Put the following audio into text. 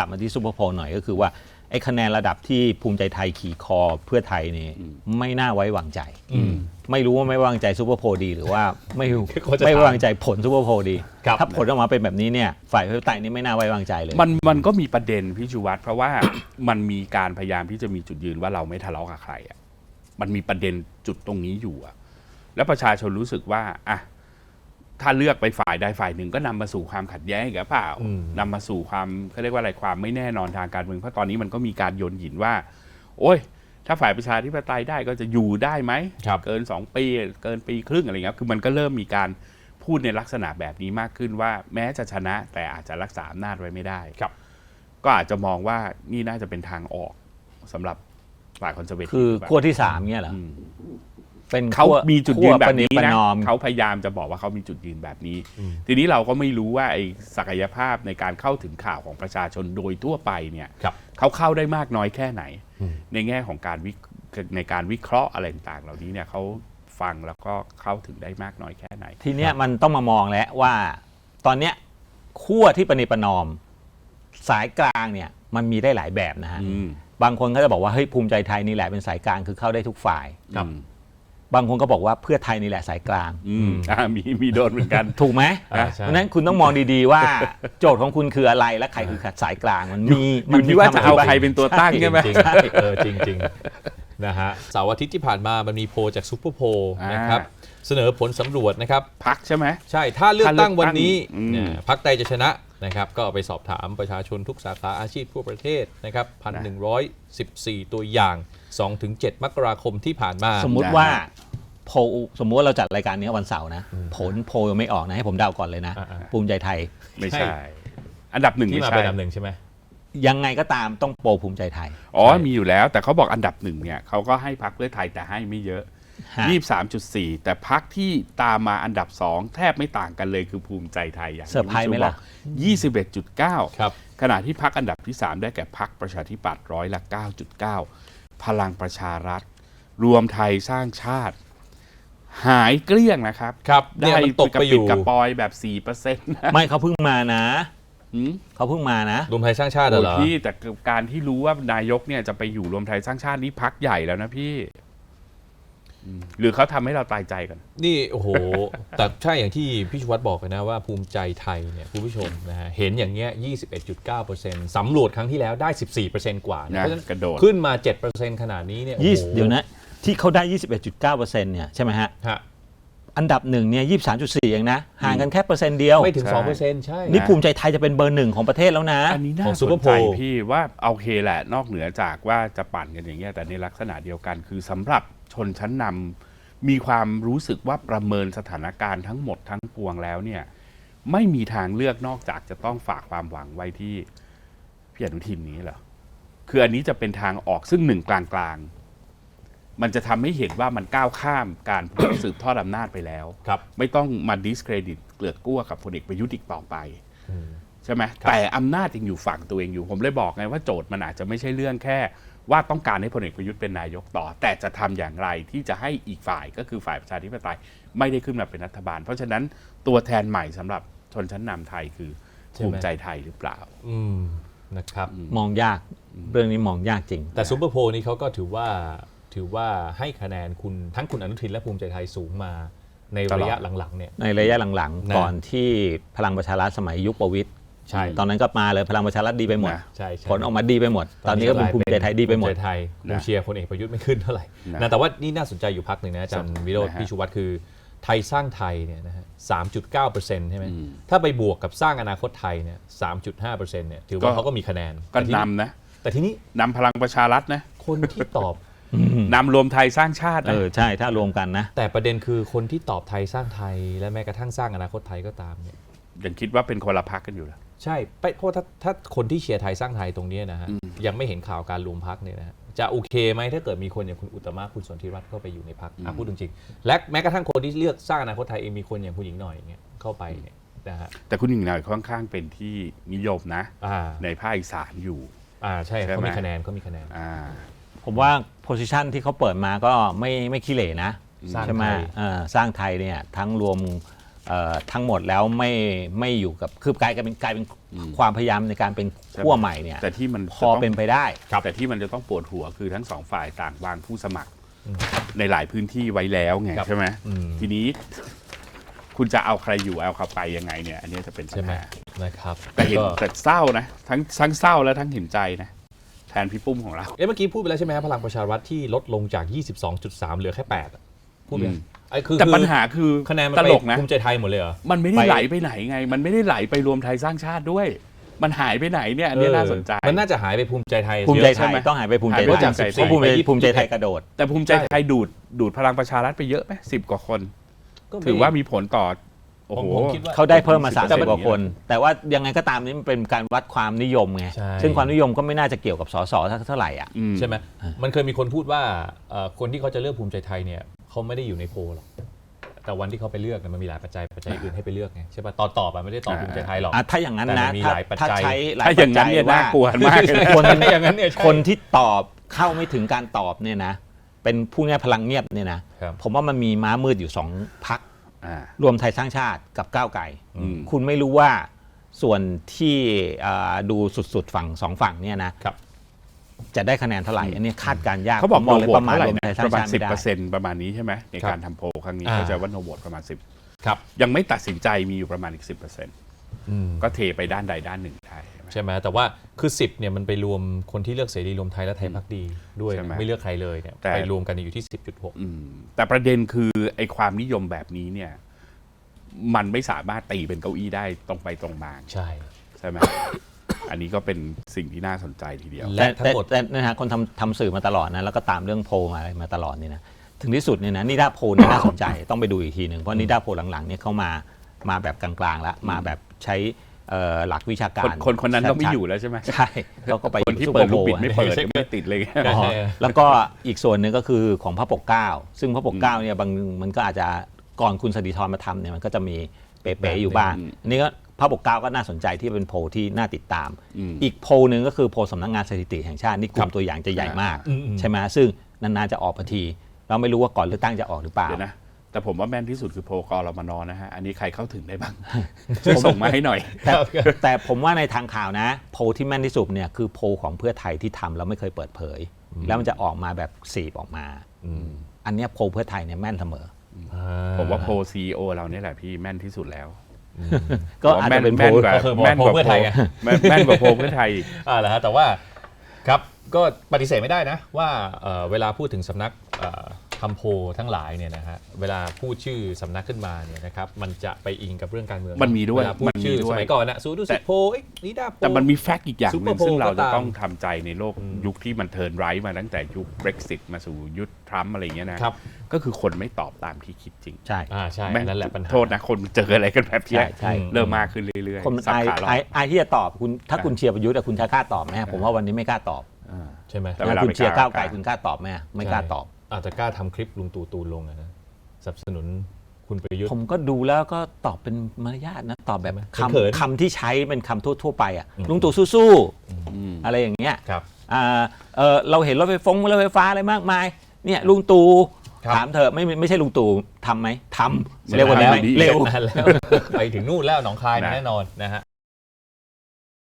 กลับมาที่ซูเปอร์โพลหน่อยก็คือว่าไอ้คะแนนระดับที่ภูมิใจไทยขี่คอเพื่อไทยนี่ไม่น่าไว้วางใจอืมไม่รู้ว่าไม่ไว้วางใจซูเปอร์โพลดี หรือว่าไม่เขาจะไม่ไว้ถามวางใจผลซูเปอร์โพลดีครับถ้าผลออกมาเป็นแบบนี้เนี่ยฝ่ายประชาธิปไตยนี่ไม่น่าไว้วางใจเลย มันมันก็มีประเด็นพี่ชูวัตรเพราะว่ามันมีการพยายามที่จะมีจุดยืนว่าเราไม่ทะเลาะกับใครอะมันมีประเด็นจุดตรงนี้อยู่อะแล้วประชาชนรู้สึกว่าอะ ถ้าเลือกไปฝ่ายใดฝ่ายหนึ่งก็นำมาสู่ความขัดแย้งอีกับเปล่าอืมนำมาสู่ความเขาเรียกว่าอะไรความไม่แน่นอนทางการเมืองเพราะตอนนี้มันก็มีการโยนหินว่า โอ้ย ถ้าฝ่ายประชาธิปไตยได้ก็จะอยู่ได้ไหมครับเกินสองปีเกินปีครึ่งอะไรเงี้ยคือมันก็เริ่มมีการพูดในลักษณะแบบนี้มากขึ้นว่า แม้จะชนะแต่อาจจะรักษาอำนาจไว้ไม่ได้ครับก็อาจจะมองว่านี่น่าจะเป็นทางออกสำหรับฝ่ายคอนเซอร์เวทีฟคือขั้วที่สามเนี่ยเหรออืม เป็นเขาขั้วมีจุดยืนแบบนี้ขั้วปนะนอมเขาพยายามจะบอกว่าเขามีจุดยืนแบบนี้ ทีนี้เราก็ไม่รู้ว่าไอ้ศักยภาพในการเข้าถึงข่าวของประชาชนโดยทั่วไปเนี่ยครับเขาเข้าได้มากน้อยแค่ไหนอืมในแง่ของการวิในการวิเคราะห์อะไรต่างๆเหล่านี้เนี่ยเขาฟังแล้วก็เข้าถึงได้มากน้อยแค่ไหน ทีเนี้ยมันต้องมามองแล้วว่าตอนเนี้ยขั้วที่ประนีประนอม สายกลางเนี่ยมันมีได้หลายแบบนะฮะอืมบางคนก็จะบอกว่าเฮ้ยภูมิใจไทยนี่แหละเป็นสายกลางคือเข้าได้ทุกฝ่ายครั บบางคนก็บอกว่าเพื่อไทยนี่แหละสายกลาง อืมอ่ามีมีโดนเหมือนกัน ถูกไหมอ่าใช่ เพราะฉะนั้นคุณต้องมองดีๆว่า โจทย์ของคุณคืออะไรและใครคือสายกลางมันมีอมันยู่ที่ว่าจะเอาใครเป็นตัวตั้งใช่ไหม จริงๆเออจริงๆนะฮะเสาร์อาทิตย์ที่ผ่านมามันมีโพลจากซูเปอร์โพลอ่านนะครับเสนอผลสำรวจนะครับ พักใช่ไหม ใช่ถ้าเลือกตั้งวันนี้อืม เนี่ยพักใดจะชนะ นะครับก็ไปสอบถามประชาชนทุกสาขาอาชีพทั่วประเทศนะครับ1,114ตัวอย่าง 2-7 มกราคมที่ผ่านมา สมมุติว่าโพลสมมุติว่าเราจัดรายการนี้วันเสาร์นะ ผลโพลยังไม่ออกนะ ให้ผมเดาก่อนเลยนะ อ่าภูมิใจไทย ไม่ใช่ใช่ อันดับหนึ่งที่ไม่มาใช่เป็นอันดับหนึ่งใช่ไหม ยังไงก็ตามต้องโปรภูมิใจไทย อ๋อ ใช่ มีอยู่แล้ว แต่เขาบอกอันดับหนึ่งเนี่ยเขาก็ให้พักเพื่อไทยแต่ให้ไม่เยอะ ฮะยี่สามจุดสี่แต่พักที่ตามมาอันดับสองแทบไม่ต่างกันเลยคือภูมิใจไทยอย่างเซอร์ไพรส์ไหมล่ะยี่สิบเอ็ดจุดเก้าครับ ขณะที่พักอันดับที่ 3 ได้แก่พักประชาธิปัตย์ร้อยละ 9.9 พลังประชารัฐ รวมไทยสร้างชาติ หายเกลี้ยงนะครับ ครับเนี่ยมันตกไปอยู่กระปอยแบบ4%นะไม่เขาเพิ่งมานะหืมเขาเพิ่งมานะ รวมไทยสร้างชาติเหรโอ้อพี่แต่การที่รู้ว่านายกเนี่ยจะไปอยู่รวมไทยสร้างชาตินี่พักใหญ่แล้วนะพี่อืม หรือเขาทำให้เราตายใจกัน นี่โอ้โห แต่ใช่อย่างที่พี่ชวัตบอกไปนะว่าภูมิใจไทยเนี่ยคุณผู้ชมนะฮะเห็นอย่างเงี้ย 21.9%สำรวจครั้งที่แล้วได้ 14%กว่านะนะเพราะฉะนั้นกระโดดขึ้นมา 7%ขนาดนี้เนี่ยโอ้ยี่โหสิบเดี๋ยวนะ ที่เขาได้ 21.9%เนี่ยใช่ไหมฮะฮะ อันดับหนึ่งเนี่ย23.4เองนะ ห่างกันแค่เปอร์เซ็นต์เดียว ไม่ถึง ใช่ 2%ใช่ นี่ภูมิใจไทยจะเป็นเบอร์หนึ่งของประเทศแล้วนะ อันนี้ขน่าองส Super นใจ Bowl พี่ว่าโอเคแหละ นอกเหนือจากว่าจะปั่นกันอย่างเงี้ยแต่ในลักษณะเดียวกัน คือสำหรับชนชั้นนำมีความรู้สึกว่าประเมินสถานการณ์ทั้งหมดทั้งปวงแล้วเนี่ยไม่มีทางเลือกนอกจากจะต้องฝากความหวังไว้ที่พี่อนุทินนี้เหรอคืออันนี้จะเป็นทางออกซึ่งหนึ่งกลางๆ มันจะทำให้เห็นว่ามันก้าวข้ามการ สืบทอดอำนาจไปแล้ว ครับ ไม่ต้องมาดิสเครดิตเกลือกกลั้วกับพลเอกประยุทธ์อีกต่อไปอืมใช่ไหมครับแต่อำนาจยังอยู่ฝั่งตัวเองอยู่ ผมเลยบอกไงว่าโจทย์มันอาจจะไม่ใช่เรื่องแค่ ว่าต้องการให้พลเอกประยุทธ์เป็นนายกต่อ แต่จะทำอย่างไรที่จะให้อีกฝ่ายก็คือฝ่ายประชาธิปไตยไม่ได้ขึ้นมาเป็นรัฐบาล เพราะฉะนั้นตัวแทนใหม่สำหรับชนชั้นนำไทยคือใช่ไหม ภูมิใจไทยหรือเปล่า อืมนะครับ มองยากเรื่องนี้มองยากจริงแต่ซูเปอร์โพลนี้เขาก็ถือว่า ถือว่าให้คะแนนคุณทั้งคุณอนุทินและภูมิใจไทยสูงมาในตลอดระยะหลังๆเนี่ยในระยะหลังนะๆก่อนที่พลังประชารัฐสมัยยุคประวิตยใช่ตอนนั้นก็มาเลยพลังประชารัฐดีไปหมดนะใช่ใช่ผลออกมาดีไปหมด ตอนนี้ก็เป็นภูมิใจไทยดีไปหมดภูมิใจไทยผมเชียร์พลเอกประยุทธ์ไม่ขึ้นเท่าไหร่นะนะแต่ว่านี่น่าสนใจอยู่พักหนึ่งนะอาจารย์วิโรจน์นะฮะพี่ชูวัตรคือไทยสร้างไทยเนี่ยนะฮะสามจุดเก้าเปอร์เซ็นต์ใช่ไหมอืมถ้าไปบวกกับสร้างอนาคตไทยเนี่ยสามจุดห้าเปอร์เซ็นต์เนี่ยถือว่าก็เขาก็มีคะแนนก็แต่ทีนำนะ แต่ทีนี้นำพลังประชารัฐนะคนที่ตอบ นำรวมไทยสร้างชาติเอนะอใช่ถ้ารวมกันนะ แต่ประเด็นคือคนที่ตอบไทยสร้างไทย และแม้กระทั่งสร้างอนาคตไทยก็ตามเนี่ยยังคิดว่าเป็นคนละพักกันอยู่แล้วใช่ไปเพราะถ้าถ้าคนที่เชียร์ไทยสร้างไทยตรงเนี้ยนะฮะยังไม่เห็นข่าวการรวมพักเนี่ยนะฮะจะโอเคไหมถ้าเกิดมีคนอย่างคุณอุตตมะคุณสนธิรัตน์เข้าไปอยู่ในพักพูดจริงๆและแม้กระทั่งคนที่เลือกสร้างอนาคตไทยเองมีคนอย่างคุณหญิงหน่อยอย่างเงี้ยเข้าไปเนี่ยนะฮะแต่คุณหญิงหน่อยค่อนข้างเป็นที่นิยมนะ อ่าในภาคอีสานอยู่ อ่าใช่ใช่ไหมเขามีคะแนนเขามีคะแนน อ่า ผมว่าโพสิชันที่เขาเปิดมาก็ไม่ไม่ขี้เหร่นะสร้างใช่ไหมไทย เออสร้างไทยเนี่ยทั้งรวมเอ่อทั้งหมดแล้วไม่ไม่อยู่กับคือกลายเป็นกลายเป็นอืมความพยายามในการเป็นขั้วใหม่เนี่ยแต่ที่มันพอเป็นไปได้ แต่ที่มันจะต้องปวดหัวคือทั้งสองฝ่ายต่างวางผู้สมัครอืมในหลายพื้นที่ไว้แล้วไงครับใช่ไหมอืมทีนี้ คุณจะเอาใครอยู่เอาเขาไปยังไงเนี่ย อันนี้จะเป็นปัใช่ญไหมหานะครับแต่เห็นก็แต่เศร้านะทั้งทั้งเศร้าและทั้งเห็นใจนะ แทนพี่ปุ้มของเรา เอ๊ะเมื่อกี้พูดไปแล้วใช่ไหมครับพลังประชารัฐที่ลดลงจาก 22.3 เหลือแค่8อะพูดไปอืม ไอ้คือแต่คือปัญหาคือคะแนนมันตไปลกนะ ภูมิใจไทยหมดเลยเหรอ มันไม่ได้ไปไหลไปไหนไง มันไม่ได้ไหลไปรวมไทยสร้างชาติด้วย มันหายไปไหนเนี่ยอันนี้เออน่าสนใจ มันน่าจะหายไปภูมิใจไทย ภูมิใจเยอะไทใช่ยไหมต้องหายไปภูมิใจหายไปไทยจากเพราะภูมิใจไปยี่สิบ ภูมิใจไทยกระโดด แต่ภูมิใจไทยดูดดูดพลังประชารัฐไปเยอะไหมสิบกว่าคน ก็ไม่ถือว่ามีผลต่อ โอ้ผมโหผมคิดว่าเขาได้เพิ่มมาแต่30มันกว่าคน แต่ว่ายังไงก็ตามนี้มันเป็นการวัดความนิยมไง ใช่ ซึ่งความนิยมก็ไม่น่าจะเกี่ยวกับสสเท่าไหร่อะ อืม ใช่ไหมมันเคยมีคนพูดว่าเอ่อคนที่เขาจะเลือกภูมิใจไทยเนี่ยเขาไม่ได้อยู่ในโพลหรอกแต่วันที่เขาไปเลือกเนี่ยมันมีหลายปัจจัยปัจจัยอื่นให้ไปเลือกไงใช่ป่ะตอนตอบอะไม่ได้ตอบภูมิใจไทยหรอก อะถ้าอย่างนั้นแต่นะมันมีถ้าหลายปัจถ้าจัยใช้หลายถ้าอย่างนั้นเนี่ยปัจจัน่ากลัวมากเลยนะคนถ้าอย่างนั้นเนี่ยใช่ คนที่ตอบเข้าไม่ถึงการตอบเนี่ยนะ เป็นผู้ง่ายพลังเงียบเนี่ยนะครับ ผมว่ามันมีม้ามืดอยู่สองพักอ่า รวมไทยสร้างชาติกับก้าวไกลอืมคุณไม่รู้ว่าส่วนที่อ่าดูสุดๆฝั่งสองฝั่งเนี่ยนะครับจะได้คะแนนเท่าไหร่อันนี้คาดการณ์ยากเขาบอกผมโนเลยโหวปตระมาณเท่าไหร่รวมนะไทยสปร้างระมาณชาติสิบไม่เปอร์ได้เซ็นต์ประมาณนี้ใช่ไหมในครับการทำโพลครั้งนี้อ่าเข้าใจว่าโนโหวตประมาณสิบครับยังไม่ตัดสินใจมีอยู่ประมาณอีกสิบเปอร์เซ็นต์อืมก็เทไปด้านใดด้านหนึ่งได้ ใช่ไหมใช่ไหมแต่ว่าคือ 10เนี่ยมันไปรวมคนที่เลือกเสรีรวมไทยและไทยพักดีด้วยใช่ไหมไม่เลือกใครเลยเนี่ยแต่ ไปรวมกันอยู่ที่ 10.6 อืมแต่ประเด็นคือไอ้ความนิยมแบบนี้เนี่ย มันไม่สามารถตีเป็นเก้าอี้ได้ตรงไปตรงมาใช่ ใช่ไหม อันนี้ก็เป็นสิ่งที่น่าสนใจทีเดียว และแต่ทั้แต่งหมดแต่นะฮะคนทำทำสื่อมาตลอดนะแล้วก็ตามเรื่องโพลมาอะไรมาตลอดเนี่ยนะถึงที่สุดเนี่ยนะนิดาโพลเนี่ยน่าสนใจ ต้องไปดูอีกทีหนึ่งเพราะนิดาโพลหลังๆเนี่ยเขามามาแบบกลางๆแล้วมาแบบใช้เอ่อ หลักวิชาคกานรคนคนนั้นก็ไม่ชัดๆอยู่แล้วใช่ไหมใช่เขาก็ไปคนที่ซุเปิดอร์ลูกโพบิดไม่เปิดใช่ไม่ติดเลยอ๋อเออแล้วก็อีกส่วนหนึ่งก็คือของพระปกเกล้าซึ่งพระปกเกล้าเนี่ยบางมันก็อาจจะก่อนคุณสติธรมาทำเนี่ยมันก็จะมีเป๋ๆอยู่บ้างอืมอันนี้ก็พระปกเกล้าก็น่าสนใจที่เป็นโพลที่น่าติดตามอืมอีกโพลหนึ่งก็คือโพลสำนักงานสถิติแห่งชาตินี่กลุ่ครัมบตัวอย่างจะใหญ่มากอืมอืมใช่ไหมซึ่งนานๆจะออกพอทีเราไม่รู้ว่าก่อนเลือกตั้งจะออกหรือเปล่าเดี๋ยวนะ แต่ผมว่าแม่นที่สุดคือโพลกรมนนะฮะ อันนี้ใครเข้าถึงได้บ้างช่วยส่งมาให้หน่อย แต่แต่ผมว่าในทางข่าวนะ โพลที่แม่นที่สุดเนี่ยคือโพลของเพื่อไทยที่ทำแล้วไม่เคยเปิดเผย แล้วมันจะออกมาแบบสีบออกมาอืมอันเนี้ยโพลเพื่อไทยเนี่ยแม่นเสมออ่ผมว่าโพลซีโอเราเนี่ยแหละพี่แม่นที่สุดแล้วก็อาจจะเป็นโพลแม่นกว่าก็คือแม่นกว่าโพลเพื่อไทยไงแม่นแม่นกว่าโพลเพื่อไทยอีกอ่าแล้วฮะแต่ว่าครับก็ปฏิเสธไม่ได้นะว่าเอ่อเวลาพูดถึงสำนักเอ่อ ทำโพลทั้งหลายเนี่ยนะฮะเวลาพูดชื่อสำนักขึ้นมาเนี่ยนะครับมันจะไปอิงกับเรื่องการเมืองมันมีด้วยเวลาพูดมันมีชื่อด้วยสมัยก่อนนะสูดูสิตโพลเอ้ยนิดาโพลแต่มันมีแฟกต์อีกอย่างห Super นึ่ง Bowl ซึ่งเราก็จะตามต้องทำใจในโลกยุคที่มันเทิร์นไรท์มาตั้งแต่ยุค Brexit มาสู่ยุคทรัมป์อะไรอย่างเงี้ยนะครับก็คือคนไม่ตอบตามที่คิดจริงใช่อ่าใช่แม่งนั่นแหละปัญหาโทษนะคนเจออะไรกันแบบเนี้ยใช่ใช่เริ่มมากขึ้นเรื่อยคนมันสับอายขาหลอกอายอายที่จะตอบคุณถ้าคุณเชียร์ประยุทธ์อะคุณจะกล้าตอบไหมผมว่าวันนี้ไม่กล้าตอบอ่าใช่ไหมแต่เวลาคุณเชียร์ไปกก้าล้าวไกลกล้าคุณกล้าตอบไหมไม่กล้าตอบ อาจจะกล้าทำคลิปลุงตู่ตูนลงอะนะสนับสนุนคุณประยุทธ์ ผมก็ดูแล้วก็ตอบเป็นมารยาทนะ ตอบแบบใช่ไหมเขินคำคำที่ใช้เป็นคำทั่ว ๆ ไปอะอืมลุงตู่สู้อืมๆอะไรอย่างเงี้ยครับอ่าเออเราเห็นรถไฟฟงรถไฟฟ้าอะไรมากมายเนี่ยลุงตู่ครับ ถามเธอะไม่ไม่ใช่ลุงตู่ทำไหมทำเสร็จเร็วกว่านั้นไหมแล้วเร็วนานแล้วไปถึงนู่นแล้วหนองคายนะแน่นอนนะฮะ